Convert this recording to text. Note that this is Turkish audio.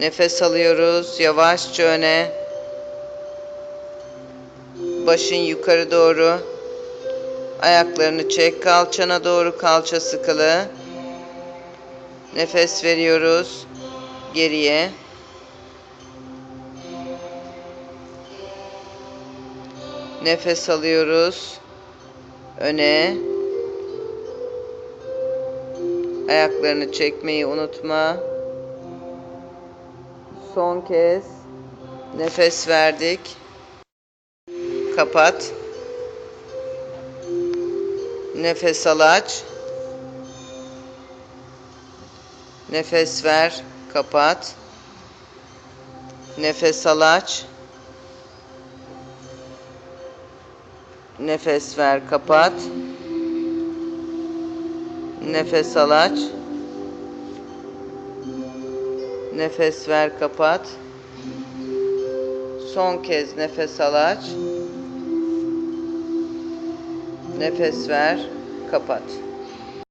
Nefes alıyoruz. Yavaşça öne. Başın yukarı doğru. Ayaklarını çek. Kalçana doğru kalça sıkılı. Nefes veriyoruz. Geriye. Nefes alıyoruz. Öne. Ayaklarını çekmeyi unutma. Son kez nefes verdik. Kapat. Nefes al aç. Nefes ver, kapat. Nefes al aç. Nefes ver, kapat. Nefes al aç. Nefes ver, kapat. Son kez nefes al aç. Nefes ver, kapat.